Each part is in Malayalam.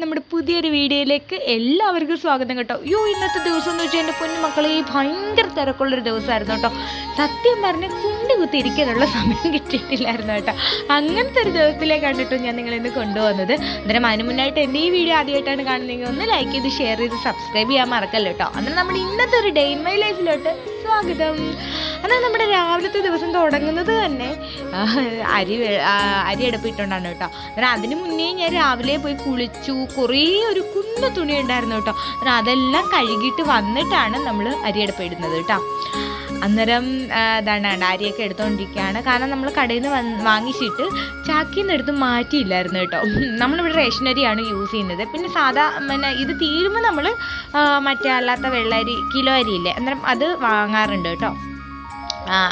നമ്മുടെ പുതിയൊരു വീഡിയോയിലേക്ക് എല്ലാവർക്കും സ്വാഗതം കേട്ടോ. യോ ഇന്നത്തെ ദിവസം എന്ന് വെച്ചാൽ എന്റെ പൊന്നു മക്കളെ ഭയങ്കര തിരക്കുള്ളൊരു ദിവസമായിരുന്നു കേട്ടോ. സത്യം പറഞ്ഞ് കുത്തി ഇരിക്കാനുള്ള സമയം കിട്ടിയിട്ടില്ലായിരുന്നു കേട്ടോ. അങ്ങനത്തെ ഒരു ദിവസത്തിലേക്കാണ് ഞാൻ നിങ്ങളിന്ന് കൊണ്ടുവന്നത് അന്നേരം അതിന് മുന്നായിട്ട് എന്റെ ഈ വീഡിയോ ആദ്യമായിട്ടാണ് കാണുന്നതെങ്കിൽ ഒന്ന് ലൈക്ക് ചെയ്ത് ഷെയർ ചെയ്ത് സബ്സ്ക്രൈബ് ചെയ്യാൻ മറക്കല്ലോ കേട്ടോ. അന്നേരം നമ്മൾ ഇന്നത്തെ ഒരു ഡേ ഇൻ മൈ ലൈഫിലോട്ട് സ്വാഗതം. എന്നാൽ നമ്മുടെ രാവിലത്തെ ദിവസം തുടങ്ങുന്നത് തന്നെ അരി അരി അടുപ്പിട്ടുകൊണ്ടാണ് കേട്ടോ. അന്നേരം അതിന് മുന്നേ ഞാൻ രാവിലെ പോയി കുളിച്ചു കുറേ ഒരു കുന്ന തുണി ഉണ്ടായിരുന്നു കേട്ടോ അതെല്ലാം കഴുകിയിട്ട് വന്നിട്ടാണ് നമ്മൾ അരി അടുപ്പിടുന്നത് കേട്ടോ. അന്നേരം എന്താണ് ഡാരിയൊക്കെ എടുത്തുകൊണ്ടിരിക്കുകയാണ് കാരണം നമ്മൾ കടയിൽ നിന്ന് വാങ്ങിച്ചിട്ട് ചാക്കിൽ നിന്ന് എടുത്ത് മാറ്റിയില്ലായിരുന്നു കേട്ടോ. നമ്മളിവിടെ റേഷനരിയാണ് യൂസ് ചെയ്യുന്നത്. പിന്നെ സാധാ പിന്നെ ഇത് തീരുമ്പോൾ നമ്മൾ മറ്റേ അല്ലാത്ത വെള്ളരി കിലോ അരിയില്ലേ അന്നേരം അത് വാങ്ങാറുണ്ട് കേട്ടോ.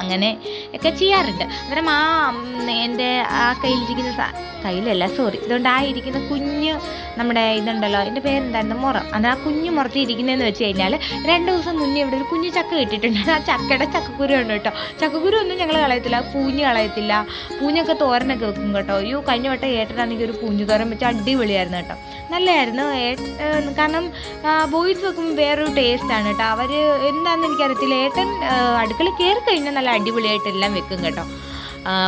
അങ്ങനെ ഒക്കെ ചെയ്യാറുണ്ട്. അന്നേരം ആ എന്റെ ആ കയ്യിലിരിക്കുന്ന കയ്യിലല്ല സോറി ഇതുകൊണ്ട് ആ ഇരിക്കുന്ന കുഞ്ഞ് നമ്മുടെ ഇതുണ്ടല്ലോ എന്റെ പേരെന്തായിരുന്നു? മുറം. അത് ആ കുഞ്ഞ് മുറത്തിൽ ഇരിക്കുന്നതെന്ന് വെച്ച് കഴിഞ്ഞാൽ രണ്ട് ദിവസം മുന്നേ ഇവിടെ ഒരു കുഞ്ഞ് ചക്ക കിട്ടിയിട്ടുണ്ട് ആ ചക്കയുടെ ചക്കക്കുരു ഉണ്ട് കേട്ടോ. ചക്കക്കുരു ഒന്നും ഞങ്ങൾ കളയത്തില്ല പൂഞ്ഞ് കളയത്തില്ല. പൂഞ്ഞൊക്കെ തോരനൊക്കെ വെക്കും കേട്ടോ. അയ്യോ കഴിഞ്ഞ വട്ടം ഏട്ടനാണെങ്കിൽ ഒരു പൂഞ്ഞു തോരൻ വെച്ച് അടിപൊളിയായിരുന്നു കേട്ടോ. നല്ലതായിരുന്നു കാരണം ബോയ്സ് വെക്കുമ്പോൾ വേറൊരു ടേസ്റ്റാണ് കേട്ടോ. അവർ എന്താണെന്ന് എനിക്കറിയത്തില്ല. ഏട്ടൻ അടുക്കള കയറി കഴിഞ്ഞാൽ നല്ല അടിപൊളിയായിട്ട് എല്ലാം വെക്കും കേട്ടോ.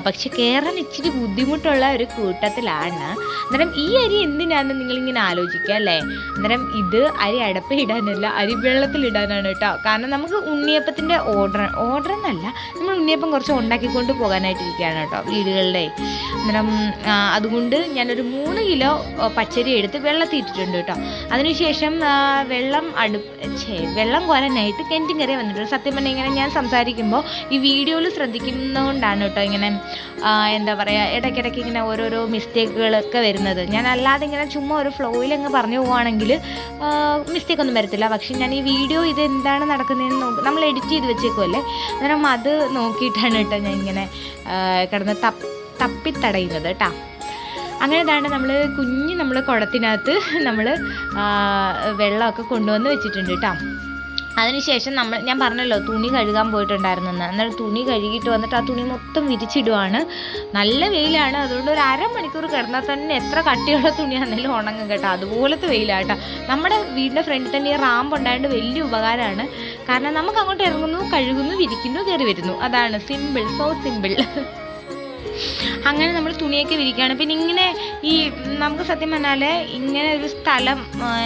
പക്ഷെ കയറാൻ ഇച്ചിരി ബുദ്ധിമുട്ടുള്ള ഒരു കൂട്ടത്തിലാണ്. അന്നേരം ഈ അരി എന്തിനാണെന്ന് നിങ്ങളിങ്ങനെ ആലോചിക്കുക അല്ലേ? അന്നേരം ഇത് അരി അടപ്പ് ഇടാനല്ല അരി വെള്ളത്തിൽ ഇടാനാണ് കേട്ടോ. കാരണം നമുക്ക് ഉണ്ണിയപ്പത്തിന്റെ ഓർഡർ ഓർഡർ എന്നല്ല നമ്മൾ ഉണ്ണിയപ്പം കുറച്ച് ഉണ്ടാക്കിക്കൊണ്ട് പോകാനായിട്ടിരിക്കുകയാണ് കേട്ടോ വീടുകളുടെ. അന്നേരം അതുകൊണ്ട് ഞാനൊരു മൂന്ന് കിലോ പച്ചരി എടുത്ത് വെള്ളത്തിൽ ഇട്ടിട്ടുണ്ട് കേട്ടോ. അതിനുശേഷം വെള്ളം അടു ഛേ വെള്ളം കോരാനായിട്ട് കെന്റിൻ കറി വന്നിട്ടുണ്ട് സത്യം പറഞ്ഞാൽ ഇങ്ങനെ ഞാൻ സംസാരിക്കുമ്പോൾ ഈ വീഡിയോയിൽ ശ്രദ്ധിക്കുന്നതുകൊണ്ടാണ് കേട്ടോ ഇങ്ങനെ ആ, എന്താ പറയുക ഇടയ്ക്കിടയ്ക്ക് ഇങ്ങനെ ഓരോരോ മിസ്റ്റേക്കുകളൊക്കെ വരുന്നത്. ഞാൻ അല്ലാതെ ഇങ്ങനെ ചുമ്മാ ഒരു ഫ്ലോയിൽ അങ്ങ് പറഞ്ഞു പോവുകയാണെങ്കിൽ മിസ്റ്റേക്ക് ഒന്നും വരത്തില്ല. പക്ഷേ ഞാൻ ഈ വീഡിയോ ഇത് എന്താണ് നടക്കുന്നതെന്ന് നോക്കി നമ്മൾ എഡിറ്റ് ചെയ്ത് വെച്ചേക്കുമല്ലേ അന്നേരം അത് നോക്കിയിട്ടാണ് കേട്ടോ ഞാൻ ഇങ്ങനെ കിടന്ന് തപ്പ് തപ്പിത്തടയുന്നത് കേട്ടോ അങ്ങനെ നമ്മൾ കുഞ്ഞ് നമ്മൾ കുടത്തിനകത്ത് നമ്മൾ വെള്ളമൊക്കെ കൊണ്ടുവന്ന് വെച്ചിട്ടുണ്ട് കേട്ടോ അതിനുശേഷം നമ്മൾ ഞാൻ പറഞ്ഞല്ലോ തുണി കഴുകാൻ പോയിട്ടുണ്ടായിരുന്നെന്ന്. എന്നാൽ തുണി കഴുകിയിട്ട് വന്നിട്ട് ആ തുണി മൊത്തം വിരിച്ചിടുവാണ്. നല്ല വെയിലാണ്. അതുകൊണ്ട് ഒരു അരമണിക്കൂർ കിടന്നാൽ തന്നെ എത്ര കട്ടിയുള്ള തുണിയാണെങ്കിലും ഉണങ്ങും കേട്ടോ. അതുപോലത്തെ വെയിലാട്ടോ. നമ്മുടെ വീടിന്റെ ഫ്രണ്ടിൽ തന്നെ ഈ റാമ്പ് ഉണ്ടായത് വലിയ ഉപകാരമാണ് കാരണം നമുക്ക് അങ്ങോട്ട് ഇറങ്ങുന്നു കഴുകുന്നു വിരിക്കുന്നു കയറി വരുന്നു. അതാണ് സിമ്പിൾ സോ സിമ്പിൾ അങ്ങനെ നമ്മൾ തുണിയൊക്കെ വിരിക്കുകയാണ്. പിന്നെ ഇങ്ങനെ ഈ നമുക്ക് സത്യം പറഞ്ഞാൽ ഇങ്ങനെ ഒരു സ്ഥലം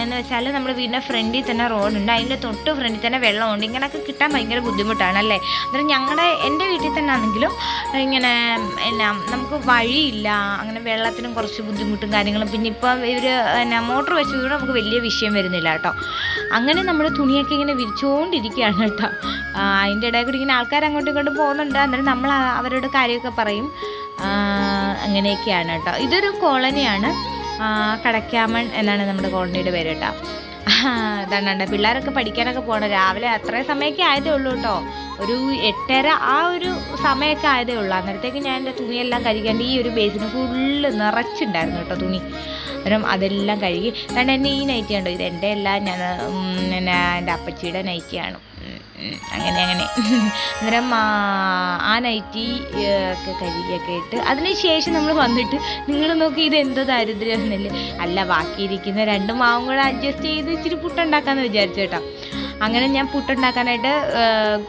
എന്ന് വെച്ചാൽ നമ്മുടെ വീടിന്റെ ഫ്രണ്ടിൽ തന്നെ റോഡുണ്ട്. അതിന്റെ തൊട്ട് ഫ്രണ്ടിൽ തന്നെ വെള്ളമുണ്ട്. ഇങ്ങനെയൊക്കെ കിട്ടാൻ ഭയങ്കര ബുദ്ധിമുട്ടാണ് അല്ലേ അന്നേരം ഞങ്ങളുടെ എന്റെ വീട്ടിൽ തന്നെ ആണെങ്കിലും ഇങ്ങനെ എന്നാ നമുക്ക് വഴിയില്ല. അങ്ങനെ വെള്ളത്തിനും കുറച്ച് ബുദ്ധിമുട്ടും കാര്യങ്ങളും. പിന്നെ ഇപ്പോൾ ഇവർ എന്നാ മോട്ടർ വെച്ചതുകൊണ്ട് നമുക്ക് വലിയ വിഷയം വരുന്നില്ല കേട്ടോ. അങ്ങനെ നമ്മൾ തുണിയൊക്കെ ഇങ്ങനെ വിരിച്ചുകൊണ്ടിരിക്കുകയാണ് കേട്ടോ. അതിന്റെ ഇടയിൽ കൂടി ഇങ്ങനെ ആൾക്കാർ അങ്ങോട്ടും ഇങ്ങോട്ടും പോകുന്നുണ്ട്. അന്നേരം നമ്മൾ അവരോട് കാര്യമൊക്കെ പറയും. അങ്ങനെയൊക്കെയാണ് കേട്ടോ. ഇതൊരു കോളനിയാണ്. കടക്കാമൺ എന്നാണ് നമ്മുടെ കോളനിയുടെ പേര് കേട്ടോ. ഇതാണ് പിള്ളേരൊക്കെ പഠിക്കാനൊക്കെ പോകണം രാവിലെ അത്രയും സമയമൊക്കെ ആയതേ ഉള്ളൂ കേട്ടോ. ഒരു എട്ടര ആ ഒരു സമയമൊക്കെ ആയതേ ഉള്ളൂ. അന്നേരത്തേക്ക് ഞാൻ എന്റെ തുണിയെല്ലാം കഴുകിയാണ്ട്. ഈ ഒരു ബേസിന് ഫുള്ള് നിറച്ചുണ്ടായിരുന്നു കേട്ടോ തുണി. അന്നേരം അതെല്ലാം കഴുകി. കാരണം എന്റെ ഈ നൈറ്റി ഉണ്ടോ ഇത് എന്റെ എല്ലാം ഞാൻ പിന്നെ എന്റെ അപ്പച്ചിയുടെ നൈറ്റിയാണ് അങ്ങനെ അങ്ങനെ. അന്നേരം ആ, നൈറ്റി ഒക്കെ കഴുകിയൊക്കെ ഇട്ട് അതിന് ശേഷം നമ്മൾ വന്നിട്ട് നിങ്ങൾ നോക്കി ഇത് എന്തോ ദാരിദ്ര്യം എന്നല്ലേ? അല്ല ബാക്കിയിരിക്കുന്ന രണ്ട് മാവും കൂടെ അഡ്ജസ്റ്റ് ചെയ്ത് ഇച്ചിരി പുട്ടുണ്ടാക്കാമെന്ന് വിചാരിച്ചു കേട്ടോ. അങ്ങനെ ഞാൻ പുട്ടുണ്ടാക്കാനായിട്ട്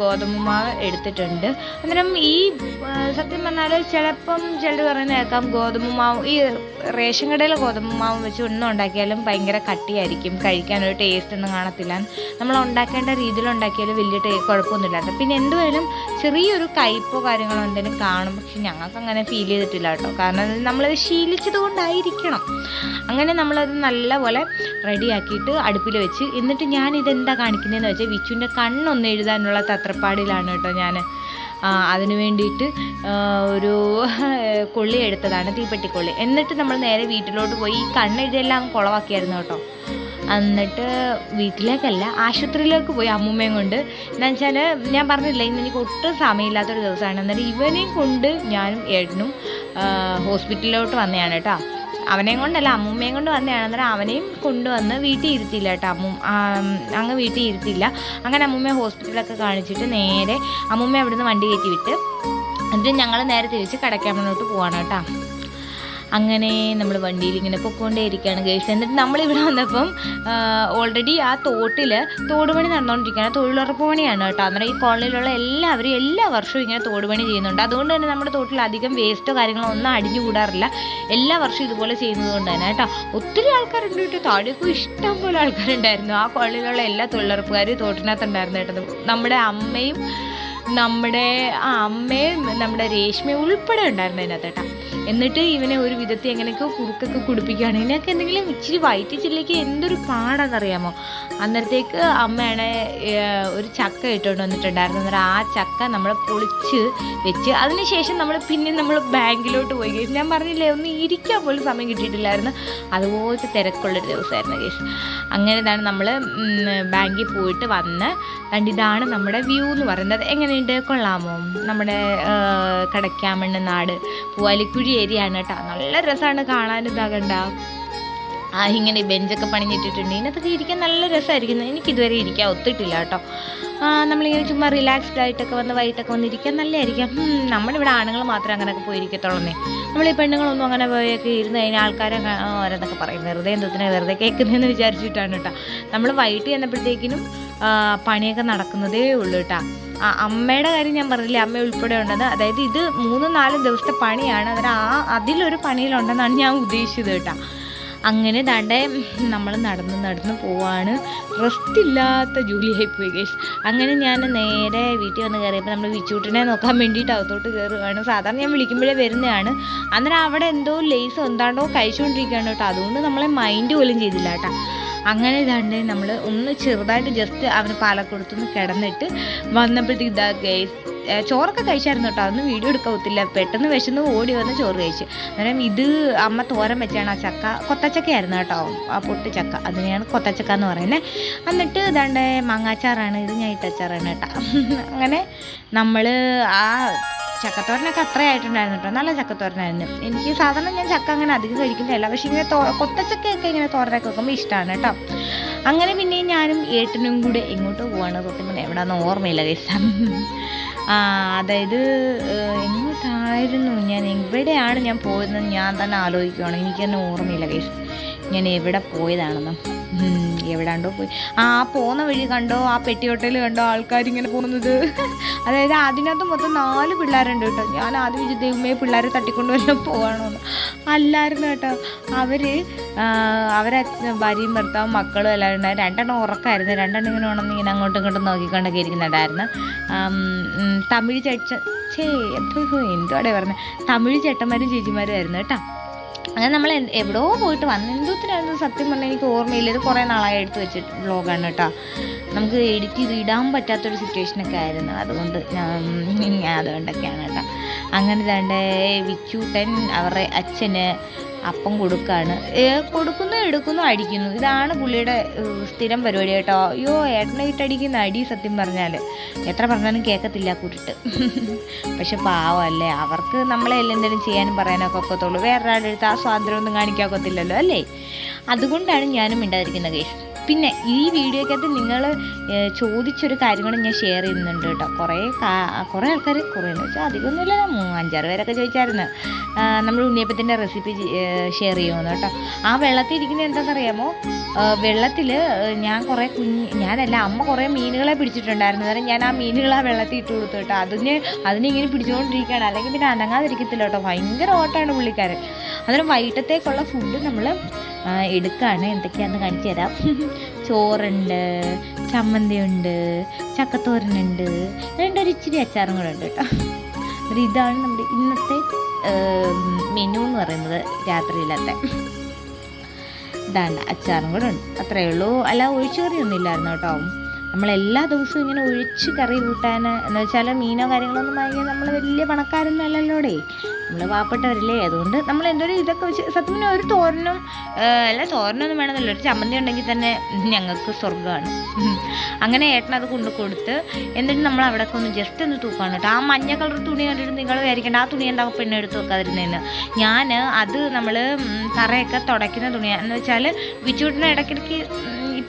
ഗോതമ്പ് മാവ് എടുത്തിട്ടുണ്ട്. അന്നേരം ഈ സത്യം പറഞ്ഞാൽ ചിലപ്പം ചിലർ പറയുന്ന കേൾക്കാം ഗോതമ്പ് മാവ് ഈ റേഷൻ കടയിലെ ഗോതമ്പ് മാവ് വെച്ച് ഒന്നും ഉണ്ടാക്കിയാലും ഭയങ്കര കട്ടിയായിരിക്കും കഴിക്കാനൊരു ടേസ്റ്റ് ഒന്നും കാണത്തില്ല. നമ്മൾ ഉണ്ടാക്കേണ്ട രീതിയിൽ ഉണ്ടാക്കിയാലും വലിയ ടേ കുഴപ്പമൊന്നുമില്ല. പിന്നെ എന്തുവായാലും ചെറിയൊരു കയ്പോ കാര്യങ്ങളോ എന്തെങ്കിലും കാണും. പക്ഷെ ഞങ്ങൾക്ക് അങ്ങനെ ഫീൽ ചെയ്തിട്ടില്ല കേട്ടോ. കാരണം നമ്മളത് ശീലിച്ചത് കൊണ്ടായിരിക്കണം. അങ്ങനെ നമ്മളത് നല്ലപോലെ റെഡിയാക്കിയിട്ട് അടുപ്പിൽ വെച്ച്. എന്നിട്ട് ഞാൻ ഇതെന്താ കാണിക്കുന്നതെന്ന് വെച്ചാൽ വിച്ചുവിന്റെ കണ്ണൊന്ന് എഴുതാനുള്ള തത്രപ്പാടിലാണ് കേട്ടോ ഞാൻ അതിന് വേണ്ടിയിട്ട് ഒരു കൊള്ളി എടുത്തതാണ് തീപ്പെട്ടിക്കൊള്ളി എന്നിട്ട് നമ്മൾ നേരെ വീട്ടിലോട്ട് പോയി ഈ കണ്ണെഴുതിയെല്ലാം കുളവാക്കിയായിരുന്നു കേട്ടോ. എന്നിട്ട് വീട്ടിലേക്കല്ല ആശുപത്രിയിലേക്ക് പോയി അമ്മൂമ്മയും കൊണ്ട്. എന്താ വെച്ചാൽ ഞാൻ പറഞ്ഞില്ല ഇന്ന് എനിക്ക് ഒട്ടും സമയമില്ലാത്തൊരു ദിവസമാണ്. എന്നിട്ട് ഇവനെയും കൊണ്ട് ഞാനും ഏട്ടനും ഹോസ്പിറ്റലിലോട്ട് വന്നതാണ് കേട്ടോ. അവനെയും കൊണ്ടല്ല അമ്മൂമ്മയും കൊണ്ട് വന്നതാണ്. അന്നേരം അവനെയും കൊണ്ടുവന്ന് വീട്ടിൽ ഇരുത്തിയില്ല കേട്ടോ അമ്മൂ അങ്ങ് വീട്ടിൽ ഇരുത്തിയില്ല. അങ്ങനെ അമ്മൂമ്മയെ ഹോസ്പിറ്റലൊക്കെ കാണിച്ചിട്ട് നേരെ അമ്മൂമ്മ അവിടുന്ന് വണ്ടി കയറ്റി വിട്ട് എന്നിട്ട് ഞങ്ങൾ നേരെ തിരിച്ച് കടക്കാമണ്ണോട്ട് പോവാണ് കേട്ടോ. അങ്ങനെ നമ്മൾ വണ്ടിയിൽ ഇങ്ങനെ പൊക്കോണ്ടേയിരിക്കുകയാണ് ഗേൾസ് എന്നിട്ട് നമ്മളിവിടെ വന്നപ്പം ഓൾറെഡി ആ തോട്ടിൽ തോടുപണി നടന്നുകൊണ്ടിരിക്കുകയാണ് തൊഴിലുറപ്പ് പണിയാണ് കേട്ടോ. അന്നേരം ഈ കോളനിയിലുള്ള എല്ലാവരും എല്ലാ വർഷവും ഇങ്ങനെ തോടുപണി ചെയ്യുന്നുണ്ട്. അതുകൊണ്ട് തന്നെ നമ്മുടെ തോട്ടിൽ അധികം വേസ്റ്റോ കാര്യങ്ങളോ ഒന്നും അടിഞ്ഞു കൂടാറില്ല. എല്ലാ വർഷവും ഇതുപോലെ ചെയ്യുന്നത് കൊണ്ട് തന്നെ കേട്ടോ. ഒത്തിരി ആൾക്കാരുണ്ട് കേട്ടോ. താഴേക്കും ഇഷ്ടം പോലെ ആൾക്കാരുണ്ടായിരുന്നു. ആ കോളനിയിലുള്ള എല്ലാ തൊഴിലുറപ്പുകാരും തോട്ടിനകത്തുണ്ടായിരുന്നു കേട്ടോ. നമ്മുടെ അമ്മയും നമ്മുടെ ആ അമ്മയും നമ്മുടെ രേഷ്മയും ഉൾപ്പെടെ ഉണ്ടായിരുന്നു അതിനകത്ത് കേട്ടോ. എന്നിട്ട് ഇവനെ ഒരു വിധത്തിൽ എങ്ങനെയൊക്കെ കുറുക്കൊക്കെ കുടിപ്പിക്കുകയാണ് ഇതിനൊക്കെ എന്തെങ്കിലും ഇച്ചിരി വൈറ്റ് ചില്ലേക്ക് എന്തൊരു പാടാണെന്നറിയാമോ? അന്നേരത്തേക്ക് അമ്മയാണ് ഒരു ചക്ക ഇട്ടുകൊണ്ട് വന്നിട്ടുണ്ടായിരുന്നു. അന്നേരം ആ ചക്ക നമ്മൾ പൊളിച്ച് വെച്ച് അതിനുശേഷം നമ്മൾ പിന്നെ നമ്മൾ ബാങ്കിലോട്ട് പോയി. കേസ് ഞാൻ പറഞ്ഞില്ലേ ഒന്ന് ഇരിക്കാൻ പോലും സമയം കിട്ടിയിട്ടില്ലായിരുന്നു. അതുപോലത്തെ തിരക്കുള്ളൊരു ദിവസമായിരുന്നു കേസ് അങ്ങനെ ഇതാണ് നമ്മൾ ബാങ്കിൽ പോയിട്ട് വന്ന് കണ്ട് ഇതാണ് നമ്മുടെ വ്യൂ എന്ന് പറയുന്നത്. എങ്ങനെയുണ്ട്? കൊള്ളാമോ? നമ്മുടെ കടക്കാമണ്ണ് നാട്. പൂവാലിക്കുഴി ഏരിയ ആണ് കേട്ടോ നല്ല രസമാണ് കാണാൻ ഇതാകണ്ട. ആ ഇങ്ങനെ ബെഞ്ചൊക്കെ പണിഞ്ഞിട്ടിട്ടുണ്ട്. ഇതിനകത്തൊക്കെ ഇരിക്കാൻ നല്ല രസമായിരിക്കും എനിക്കിതുവരെ ഇരിക്കാൻ ഒത്തിട്ടില്ല കേട്ടോ നമ്മളിങ്ങനെ ചുമ്മാ റിലാക്സ്ഡ് ആയിട്ടൊക്കെ വന്ന് വൈകിട്ടൊക്കെ വന്ന് ഇരിക്കാൻ നല്ലതായിരിക്കും. നമ്മളിവിടെ ആണുങ്ങൾ മാത്രമേ അങ്ങനെയൊക്കെ പോയിരിക്കത്തുള്ളന്നേ. നമ്മൾ ഈ പെണ്ണുങ്ങളൊന്നും അങ്ങനെ പോയൊക്കെ ഇരുന്ന് കഴിഞ്ഞാൽ ആൾക്കാരെ ഓരോന്നൊക്കെ പറയും. വെറുതെ എന്തൊത്തിനെ വെറുതെ കേൾക്കുന്നതെന്ന് വിചാരിച്ചിട്ടാണ് കേട്ടോ നമ്മൾ വൈകിട്ട് ചെന്നപ്പോഴത്തേക്കിനും പണിയൊക്കെ നടക്കുന്നതേ ഉള്ളൂ കേട്ടോ ആ അമ്മയുടെ കാര്യം ഞാൻ പറഞ്ഞില്ലേ അമ്മ ഉൾപ്പെടെ ഉണ്ടെന്ന് അതായത് ഇത് മൂന്നും നാലും ദിവസത്തെ പണിയാണ്. അവർ ആ അതിലൊരു പണിയിലുണ്ടെന്നാണ് ഞാൻ ഉദ്ദേശിച്ചത് കേട്ടോ. അങ്ങനെ ദാണ്ടെ നമ്മൾ നടന്ന് നടന്ന് പോവാണ്. റെസ്റ്റ് ഇല്ലാത്ത ജോലിയായി പോയി ഗൈസ് അങ്ങനെ ഞാൻ നേരെ വീട്ടിൽ വന്ന് കയറിയപ്പോൾ നമ്മൾ വിച്ചൂട്ടിനെ നോക്കാൻ വേണ്ടിയിട്ട് അകത്തോട്ട് കയറുകയാണ് സാധാരണ ഞാൻ വിളിക്കുമ്പോഴേ വരുന്നതാണ്. അന്നേരം അവിടെ എന്തോ ലേസ് എന്താണ്ടോ കഴിച്ചുകൊണ്ടിരിക്കുകയാണ് കേട്ടോ. അതുകൊണ്ട് നമ്മളെ മൈൻഡ് പോലും ചെയ്തില്ല കേട്ടോ. അങ്ങനെ ഇതാണ്ട് നമ്മൾ ഒന്ന് ചെറുതായിട്ട് ജസ്റ്റ് അവന് പാല കൊടുത്തൊന്ന് കിടന്നിട്ട് വന്നപ്പോഴത്തേക്ക് ഇതാ ഗൈസ് ചോറൊക്കെ കഴിച്ചായിരുന്നു കേട്ടോ അതൊന്നും വീഡിയോ എടുക്കാൻ ഒത്തില്ല. പെട്ടെന്ന് വിശന്ന് ഓടി വന്ന് ചോറ് കഴിച്ചു. അന്നേരം ഇത് അമ്മ തോരൻ വെച്ചാണ് ആ ചക്ക. കൊത്തച്ചക്കയായിരുന്നു കേട്ടോ ആ പൊട്ടി ചക്ക. അതിനെയാണ് കൊത്തച്ചക്ക എന്ന് പറയുന്നത് എന്നിട്ട് ഇതാണ്ട് മാങ്ങാച്ചാറാണ്. ഇത് ഞാൻ ഇട്ടച്ചാറാണ് കേട്ടോ അങ്ങനെ നമ്മൾ ആ ചക്കത്തോരനൊക്കെ അത്ര ആയിട്ടുണ്ടായിരുന്നു കേട്ടോ നല്ല ചക്കത്തോരനായിരുന്നു. എനിക്ക് സാധാരണ ഞാൻ ചക്ക അങ്ങനെ അധികം കഴിക്കുന്നില്ല പക്ഷേ ഇങ്ങനെ തോ കൊത്തച്ചക്കയൊക്കെ ഇങ്ങനെ തോരനൊക്കെ വെക്കുമ്പോൾ ഇഷ്ടമാണ് കേട്ടോ അങ്ങനെ പിന്നെ ഞാനും ഏട്ടനും കൂടെ എങ്ങോട്ട് പോവാണ്. പറഞ്ഞാൽ എവിടെയാണെന്ന് ഓർമ്മയില്ല കേസ് അതായത് എങ്ങോട്ടായിരുന്നു? ഞാൻ എവിടെയാണ് ഞാൻ പോയതെന്ന് ഞാൻ തന്നെ ആലോചിക്കുകയാണ് എനിക്ക് തന്നെ ഓർമ്മയില്ല കേസ് ഞാൻ എവിടെ പോയതാണെന്ന്. എവിടാണ്ടോ പോയി. ആ പോകുന്ന വഴി കണ്ടോ? ആ പെട്ടിയോട്ടയിൽ കണ്ടോ? ആൾക്കാരിങ്ങനെ പോകുന്നത്. അതായത് അതിനകത്ത് മൊത്തം നാല് പിള്ളേരുണ്ട് കേട്ടോ. ഞാൻ ആദ്യം വിജയ ദൈവമേ പിള്ളേരെ തട്ടിക്കൊണ്ട് വല്ലതും പോവാണോ അല്ലായിരുന്നു കേട്ടോ. അവർ അവരെ ഭാര്യയും ഭർത്താവും മക്കളും എല്ലാവരും ഉണ്ടായിരുന്നു. രണ്ടെണ്ണം ഉറക്കമായിരുന്നു രണ്ടെണ്ണം ഇങ്ങനെ ഉണർന്ന് ഇങ്ങനെ അങ്ങോട്ടും ഇങ്ങോട്ടും നോക്കിക്കൊണ്ടൊക്കെ ഇരിക്കുന്നുണ്ടായിരുന്നു. തമിഴ് ചേച്ച ചേ എന്തോ എന്തുവാടേ പറഞ്ഞത് തമിഴ് ചേട്ടന്മാരും ചേച്ചിമാരും ആയിരുന്നു കേട്ടോ. അങ്ങനെ നമ്മൾ എവിടെയോ പോയിട്ട് വന്ന് എന്തോത്തിനായിരുന്നു സത്യം പറഞ്ഞാൽ എനിക്ക് ഓർമ്മയില്ല. ഇത് കുറേ നാളായി എടുത്ത് വെച്ചിട്ട് ബ്ലോഗാണ് കേട്ടോ. നമുക്ക് എഡിറ്റ് ചെയ്ത് ഇടാൻ പറ്റാത്തൊരു സിറ്റുവേഷനൊക്കെ ആയിരുന്നു. അതുകൊണ്ട് അതുകൊണ്ടൊക്കെയാണ് കേട്ടോ. അങ്ങനെ രണ്ട് വിച്ചൂട്ടൻ അവരുടെ അച്ഛന് അപ്പം കൊടുക്കാണ്. കൊടുക്കുന്നു എടുക്കുന്നു അടിക്കുന്നു. ഇതാണ് പുള്ളിയുടെ സ്ഥിരം പരിപാടി കേട്ടോ. അയ്യോ ഏട്ടനെ ഇട്ടടിക്കുന്ന അടി സത്യം പറഞ്ഞാൽ എത്ര പറഞ്ഞാലും കേൾക്കത്തില്ല കുരുട്ട് പക്ഷെ പാവമല്ലേ അവർക്ക് നമ്മളെ എന്തെങ്കിലും ചെയ്യാനും പറയാനൊക്കെ ഒക്കത്തുള്ളൂ. വേറൊരാളുടെ അടുത്ത് ആ സ്വാതന്ത്ര്യമൊന്നും കാണിക്കാൻ ഒക്കത്തില്ലല്ലോ അല്ലേ? അതുകൊണ്ടാണ് ഞാനും മിണ്ടാതിരിക്കുന്ന കേസ് പിന്നെ ഈ വീഡിയോക്കകത്ത് നിങ്ങൾ ചോദിച്ചൊരു കാര്യം കൂടെ ഞാൻ ഷെയർ ചെയ്യുന്നുണ്ട് കേട്ടോ. കുറേ കുറേ ആൾക്കാർ കുറേ എന്ന് വെച്ചാൽ അധികമൊന്നുമില്ല അഞ്ചാറ് പേരൊക്കെ ചോദിച്ചായിരുന്നു. നമ്മൾ ഉണ്ണിയപ്പത്തിന്റെ റെസിപ്പി ഷെയർ ചെയ്യുമെന്ന് കേട്ടോ. ആ വെള്ളത്തിൽ ഇരിക്കുന്നത് എന്താണെന്നറിയാമോ വെള്ളത്തിൽ ഞാൻ കുറേ കുഞ്ഞ് ഞാനല്ല അമ്മ കുറേ മീനുകളെ പിടിച്ചിട്ടുണ്ടായിരുന്നു. അതായത് ഞാൻ ആ മീനുകൾ ആ വെള്ളത്തിൽ ഇട്ട് കൊടുത്തു കേട്ടോ. അതിന് ഇങ്ങനെ പിടിച്ചുകൊണ്ടിരിക്കുകയാണ്. അല്ലെങ്കിൽ പിന്നെ അനങ്ങാതിരിക്കത്തില്ല കേട്ടോ. ഭയങ്കര ഓട്ടമാണ് പുള്ളിക്കാരൻ. അന്നേരം വൈകിട്ടത്തേക്കുള്ള ഫുഡ് നമ്മൾ എടുക്കുകയാണ് എന്തൊക്കെയാണെന്ന് കാണിച്ചു തരാം. ചോറുണ്ട് ചമ്മന്തിയുണ്ട് ചക്കത്തോരനുണ്ട്. രണ്ടൊരു ഇച്ചിരി അച്ചാറും കൂടെ ഉണ്ട് കേട്ടോ. അപ്പം ഇതാണ് നമ്മുടെ ഇന്നത്തെ മെനു എന്ന് പറയുന്നത് രാത്രിയിലത്തെ. ഇതാണ് അച്ചാറും കൂടെ ഉണ്ട്. അത്രയേ ഉള്ളൂ. അല്ല ഒഴിച്ചു കറിയൊന്നും ഇല്ലായിരുന്നു കേട്ടോ. നമ്മൾ എല്ലാ ദിവസവും ഇങ്ങനെ ഒഴിച്ച് കറി കൂട്ടാൻ എന്ന് വെച്ചാൽ മീനോ കാര്യങ്ങളൊന്നും വാങ്ങിയാൽ നമ്മൾ വലിയ പണക്കാരൊന്നും അല്ലല്ലോടേ. നമ്മൾ പാവപ്പെട്ടവരല്ലേ? അതുകൊണ്ട് നമ്മൾ എന്തൊരു ഇതൊക്കെ വെച്ച് സത്യം ഒരു തോരനും അല്ല തോരനൊന്നും വേണമെന്നില്ല. ഒരു ചമ്മന്തി ഉണ്ടെങ്കിൽ തന്നെ ഞങ്ങൾക്ക് സ്വർഗമാണ്. അങ്ങനെ ഏട്ടൻ അത് കൊണ്ടു കൊടുത്ത് എന്നിട്ട് നമ്മൾ അവിടെ ഒന്ന് ജസ്റ്റ് ഒന്ന് തൂക്കാണ് കേട്ടോ. ആ മഞ്ഞ കളർ തുണി കണ്ടിട്ട് നിങ്ങൾ വിചാരിക്കേണ്ട ആ തുണി എന്താ പെണ്ണ് എടുത്ത് വെക്കാതിരുന്നതെന്ന് ഞാൻ അത് നമ്മൾ തറയൊക്കെ തുടയ്ക്കുന്ന തുണിയാണ് എന്ന് വെച്ചാൽ വിച്ചൂട്ടിന് ഇടയ്ക്കിടയ്ക്ക്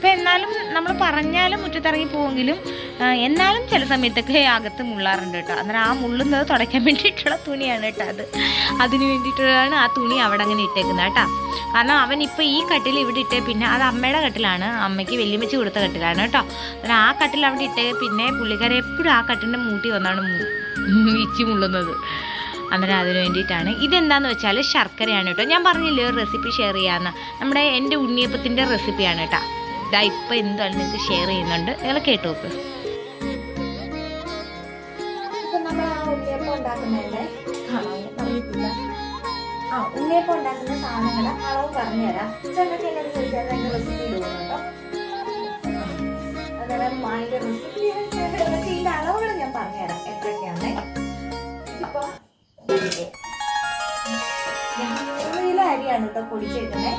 ഇപ്പം എന്നാലും നമ്മൾ പറഞ്ഞാലും മുറ്റത്തിറങ്ങി പോവെങ്കിലും എന്നാലും ചില സമയത്തൊക്കെ അകത്ത് മുള്ളാറുണ്ട് കേട്ടോ. അന്നേരം ആ മുള്ളുന്നത് തുടയ്ക്കാൻ വേണ്ടിയിട്ടുള്ള തുണിയാണ് കേട്ടോ അത്. അതിന് വേണ്ടിയിട്ടുള്ളതാണ് ആ തുണി അവിടെ അങ്ങനെ ഇട്ടേക്കുന്നത് കേട്ടോ. കാരണം അവൻ ഇപ്പോൾ ഈ കട്ടിൽ ഇവിടെ ഇട്ടേ പിന്നെ അത് അമ്മയുടെ കട്ടിലാണ്. അമ്മയ്ക്ക് വെല്ലുമിച്ച് കൊടുത്ത കട്ടിലാണ് കേട്ടോ. അന്നേരം ആ കട്ടിൽ അവിടെ ഇട്ടേ പിന്നെ പുള്ളിക്കാരെ എപ്പോഴും ആ കട്ടിന്റെ മൂട്ടി വന്നാണ് ഇച്ചി മുള്ളുന്നത്. അന്നേരം അതിന് വേണ്ടിയിട്ടാണ്. ഇതെന്താന്ന് വെച്ചാൽ ശർക്കരയാണ് കേട്ടോ. ഞാൻ പറഞ്ഞില്ലേ ഒരു റെസിപ്പി ഷെയർ ചെയ്യാമെന്ന് നമ്മുടെ എന്റെ ഉണ്ണിയപ്പത്തിന്റെ റെസിപ്പിയാണ് കേട്ടോ. ഇതാ ഇപ്പം എന്താണ് നിങ്ങൾക്ക് ഷെയർ ചെയ്യുന്നുണ്ട്. നിങ്ങൾ കേട്ടു ആ ഉണ്ണിയപ്പം ഉണ്ടാക്കുന്ന സാധനങ്ങളുടെ അളവ് പറഞ്ഞുതരാം ഇതിന്റെ അളവുകൾ ഞാൻ പറഞ്ഞുതരാം എത്രയൊക്കെയാണ്. ഇപ്പൊ? ഞാൻ അരിയാണ് കേട്ടോ പൊടിച്ചേക്കുന്നത്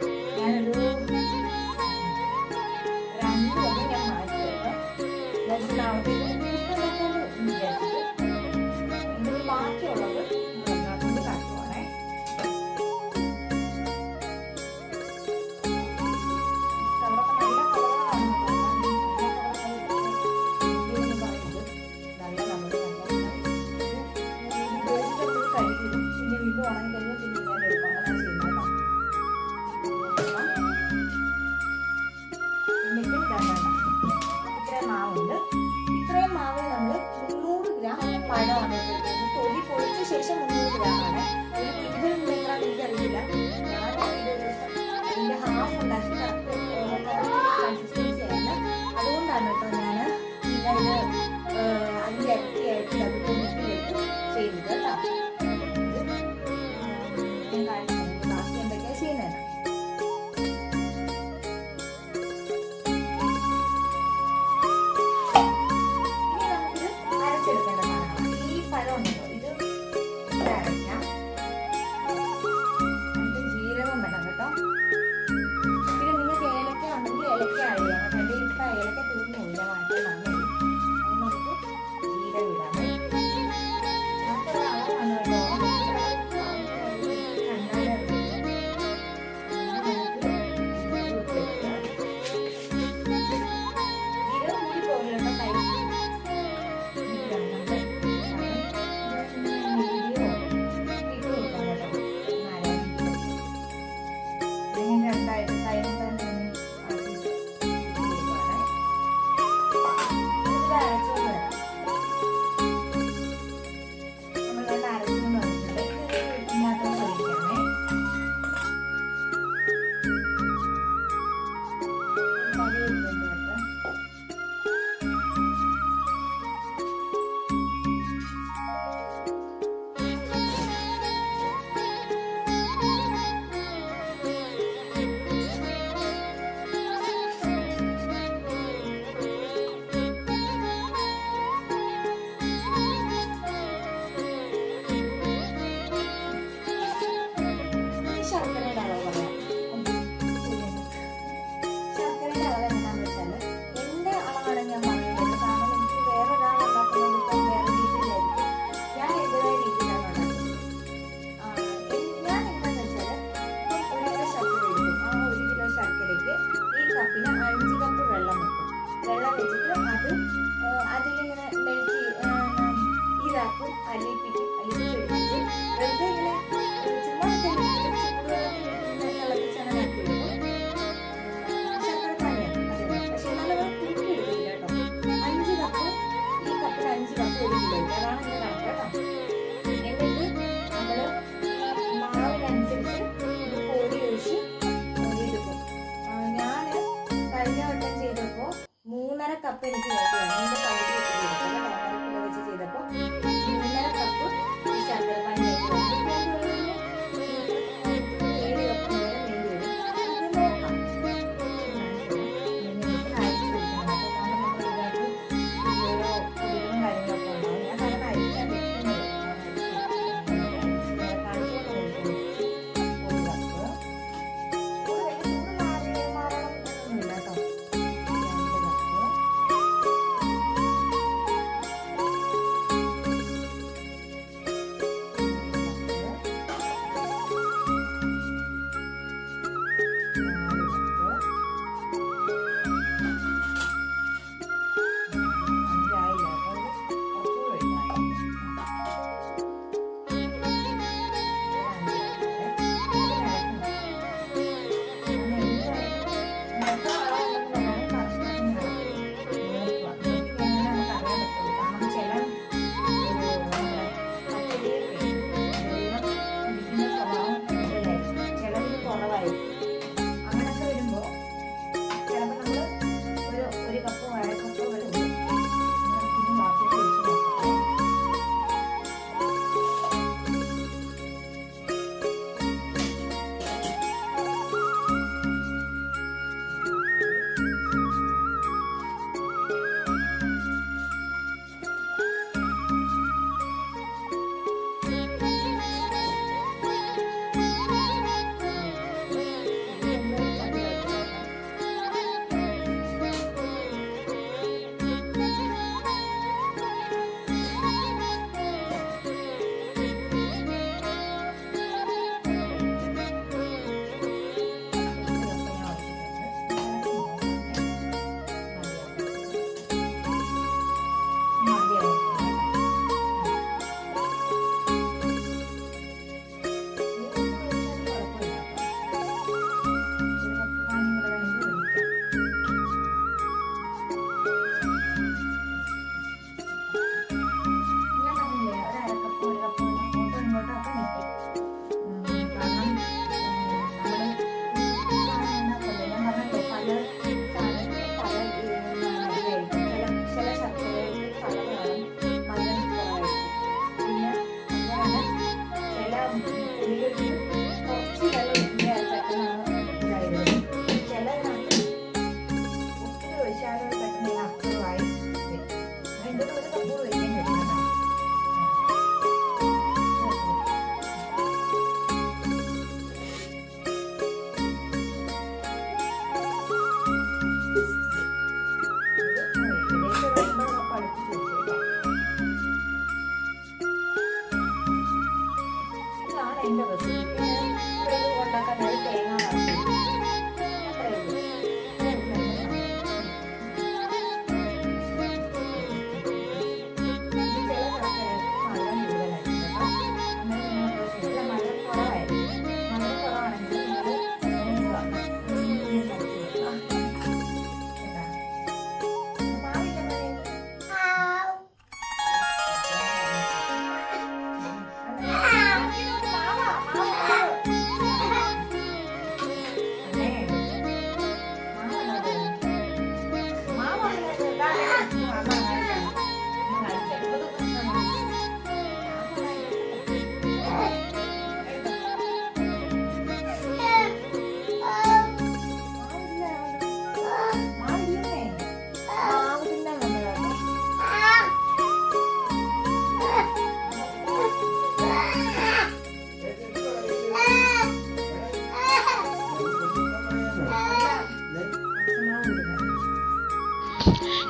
ഉപയോഗിച്ചിട്ട് കഴിക്കും പിന്നെ വീണ്ടും ഉണങ്ങി കഴിയുമ്പോൾ പിന്നെ ഞാൻ എടുക്കും അങ്ങനെ മൂന്നര കപ്പ് എനിക്ക് വേണ്ടിയാണ് എന്റെ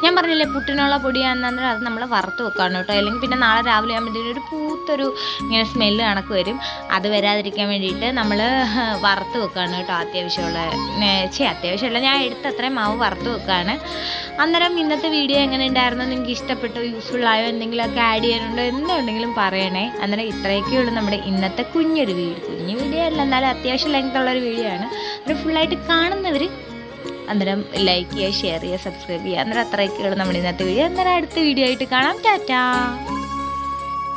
ഞാൻ പറഞ്ഞില്ലേ പുട്ടിനുള്ള പൊടിയാണെന്നേരം അത് നമ്മൾ വറുത്ത് വെക്കാണ് കേട്ടോ. അല്ലെങ്കിൽ പിന്നെ നാളെ രാവിലെ ആകുമ്പോഴത്തേനും ഒരു പൂത്തൊരു ഇങ്ങനെ സ്മെല്ല് കണക്ക് വരും. അത് വരാതിരിക്കാൻ വേണ്ടിയിട്ട് നമ്മൾ വറുത്ത് വെക്കാണ് കേട്ടോ അത്യാവശ്യമുള്ള ചേ അത്യാവശ്യമുള്ള ഞാൻ എടുത്ത് അത്രയും മാവ് വറുത്ത് വെക്കാണ്. അന്നേരം ഇന്നത്തെ വീഡിയോ എങ്ങനെ ഉണ്ടായിരുന്നു? നിങ്ങൾക്ക് ഇഷ്ടപ്പെട്ടോ? യൂസ്ഫുൾ ആയോ? എന്തെങ്കിലുമൊക്കെ ആഡ് ചെയ്യാനുണ്ടോ? എന്തുണ്ടെങ്കിലും പറയണേ. അന്നേരം ഇത്രയൊക്കെ ഉള്ളൂ നമ്മുടെ ഇന്നത്തെ കുഞ്ഞൊരു വീഡിയോ കുഞ്ഞു വീഡിയോ അല്ല. എന്നാലും അത്യാവശ്യം ലെങ്ത് ഉള്ളൊരു വീഡിയോ ആണ്. ഒരു ഫുള്ളായിട്ട് കാണുന്നവർ അന്നേരം ലൈക്ക് ചെയ്യുക ഷെയർ ചെയ്യുക സബ്സ്ക്രൈബ് ചെയ്യുക. അന്നേരം അത്രയൊക്കെയുള്ളൂ നമ്മുടെ ഇന്നത്തെ വീഡിയോ അന്നേരം അടുത്ത വീഡിയോ ആയിട്ട് കാണാം. ടാറ്റാ.